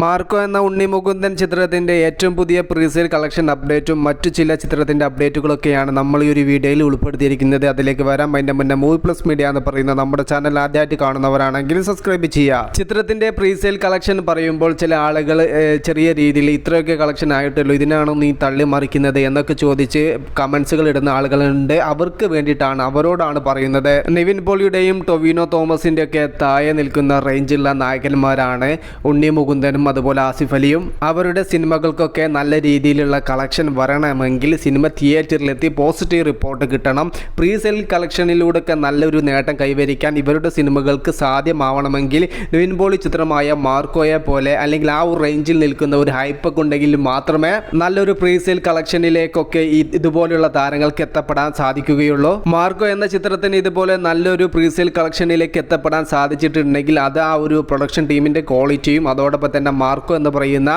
Marco എന്ന ഉണ്ണി മുകുന്ദൻ ചിത്രത്തിന്റെ ഏറ്റവും പുതിയ പ്രീസെയിൽ കളക്ഷൻ അപ്ഡേറ്റും മറ്റു ചില ചിത്രത്തിന്റെ അപ്ഡേറ്റുകളൊക്കെയാണ് നമ്മൾ ഈ ഒരു വീഡിയോയിൽ ഉൾപ്പെടുത്തിയിരിക്കുന്നത്. അതിലേക്ക് വരാം. അതിന്റെ മുന്നേ മൂവി പ്ലസ് മീഡിയ എന്ന് പറയുന്ന നമ്മുടെ ചാനൽ ആദ്യമായിട്ട് കാണുന്നവരാണെങ്കിൽ സബ്സ്ക്രൈബ് ചെയ്യുക. ചിത്രത്തിന്റെ പ്രീസെയിൽ കളക്ഷൻ പറയുമ്പോൾ ചില ആളുകൾ ചെറിയ രീതിയിൽ ഇത്രയൊക്കെ കളക്ഷൻ ആയിട്ടുള്ളൂ. ഇതിനാണോ നീ തള്ളി മറിക്കുന്നത് എന്നൊക്കെ ചോദിച്ച് കമൻസുകൾ ഇടുന്ന ആളുകളുണ്ട്. അവർക്ക് വേണ്ടിയിട്ടാണ് അവരോടാണ് പറയുന്നത്. നിവിൻ പോളിയുടെയും ടൊവിനോ തോമസിന്റെയൊക്കെ താഴെ നിൽക്കുന്ന റേഞ്ചുള്ള നായകന്മാരാണ് ഉണ്ണി മുകുന്ദനും അതുപോലെ ആസിഫ് അലിയും അവരുടെ സിനിമകൾക്കൊക്കെ നല്ല രീതിയിലുള്ള കളക്ഷൻ വരണമെങ്കിൽ സിനിമ തിയേറ്ററിലെത്തി പോസിറ്റീവ് റിപ്പോർട്ട് കിട്ടണം. പ്രീ സെൽ കളക്ഷനിലൂടെയൊക്കെ നല്ലൊരു നേട്ടം കൈവരിക്കാൻ ഇവരുടെ സിനിമകൾക്ക് സാധ്യമാവണമെങ്കിൽ നിവിൻ പോളി ചിത്രമായ മാർക്കോയെ പോലെ അല്ലെങ്കിൽ ആ ഒരു റേഞ്ചിൽ നിൽക്കുന്ന ഒരു ഹൈപ്പൊക്കെ ഉണ്ടെങ്കിൽ മാത്രമേ നല്ലൊരു പ്രീ സെയിൽ കളക്ഷനിലേക്കൊക്കെ ഈ ഇതുപോലുള്ള താരങ്ങൾക്ക് എത്തപ്പെടാൻ സാധിക്കുകയുള്ളൂ. മാർക്കോ എന്ന ചിത്രത്തിന് ഇതുപോലെ നല്ലൊരു പ്രീ സെയിൽ കളക്ഷനിലേക്ക് എത്തപ്പെടാൻ സാധിച്ചിട്ടുണ്ടെങ്കിൽ അത് ആ ഒരു പ്രൊഡക്ഷൻ ടീമിന്റെ ക്വാളിറ്റിയും അതോടൊപ്പം തന്നെ മാർക്കോ എന്ന് പറയുന്ന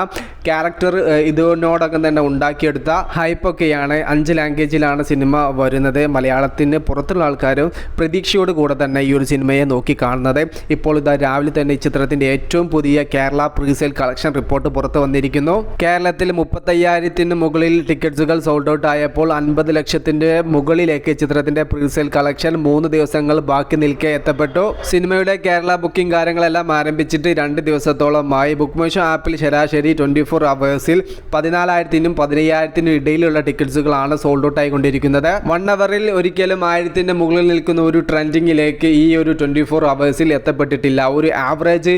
ക്യാരക്ടർ ഇതിനോടകം തന്നെ ഉണ്ടാക്കിയെടുത്ത ഹൈപ്പൊക്കെയാണ്. അഞ്ച് ലാംഗ്വേജിലാണ് സിനിമ വരുന്നത്. മലയാളത്തിന് പുറത്തുള്ള ആൾക്കാരും പ്രതീക്ഷയോട് കൂടെ തന്നെ ഈ ഒരു സിനിമയെ നോക്കി കാണുന്നത്. ഇപ്പോൾ ഇതാ രാവിലെ തന്നെ ഈ ചിത്രത്തിന്റെ ഏറ്റവും പുതിയ കേരള പ്രീസെയിൽ കളക്ഷൻ റിപ്പോർട്ട് പുറത്തു വന്നിരിക്കുന്നു. കേരളത്തിൽ മുപ്പത്തയ്യായിരത്തിന് മുകളിൽ ടിക്കറ്റ്സുകൾ സോൾഡ് ഔട്ട് ആയപ്പോൾ അൻപത് ലക്ഷത്തിന്റെ മുകളിലേക്ക് ചിത്രത്തിന്റെ പ്രീസെയിൽ കളക്ഷൻ മൂന്ന് ദിവസങ്ങൾ ബാക്കി നിൽക്കെ എത്തപ്പെട്ടു. സിനിമയുടെ കേരള ബുക്കിംഗ് കാര്യങ്ങളെല്ലാം ആരംഭിച്ചിട്ട് രണ്ട് ദിവസത്തോളമായി. ബുക്ക് മൈ ആപ്പിൽ ശരാശരി ട്വന്റി ഫോർ അവേഴ്സിൽ പതിനാലായിരത്തിനും പതിനയ്യായിരത്തിനും ഇടയിലുള്ള ടിക്കറ്റ്സുകളാണ് സോൾഡ് ഔട്ട് ആയിക്കൊണ്ടിരിക്കുന്നത് വൺ അവറിൽ ഒരിക്കലും ആയിരത്തിന്റെ മുകളിൽ നിൽക്കുന്ന ഒരു ട്രെൻഡിങ്ങിലേക്ക് ഈ ഒരു ട്വന്റി ഫോർ അവേഴ്സിൽ എത്തപ്പെട്ടിട്ടില്ല. ഒരു ആവറേജ്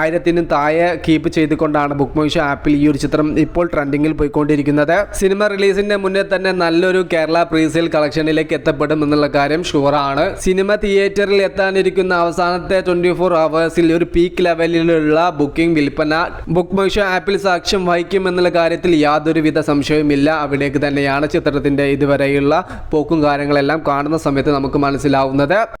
ആയിരത്തിനും താഴെ കീപ്പ് ചെയ്തുകൊണ്ടാണ് ബുക്ക് മൈഷോ ആപ്പിൽ ഈ ഒരു ചിത്രം ഇപ്പോൾ ട്രെൻഡിങ്ങിൽ പോയിക്കൊണ്ടിരിക്കുന്നത്. സിനിമ റിലീസിന്റെ മുന്നേ തന്നെ നല്ലൊരു കേരള പ്രീസെയിൽ കളക്ഷനിലേക്ക് എത്തപ്പെടും എന്നുള്ള കാര്യം ഷുവറാണ് സിനിമ തിയേറ്ററിൽ എത്താനിരിക്കുന്ന അവസാനത്തെ ട്വന്റി ഫോർ അവേഴ്സിൽ ഒരു പീക്ക് ലെവലിലുള്ള ബുക്കിംഗ് വിൽപ്പന ബുക്ക് മൈഷോ ആപ്പിൽ ആപ്പിൽ സാക്ഷ്യം വഹിക്കും എന്നുള്ള കാര്യത്തിൽ യാതൊരുവിധ സംശയവുമില്ല. അവിടേക്ക് തന്നെയാണ് ചിത്രത്തിന്റെ ഇതുവരെയുള്ള പോക്കും കാര്യങ്ങളെല്ലാം കാണുന്ന സമയത്ത് നമുക്ക് മനസ്സിലാവുന്നത്.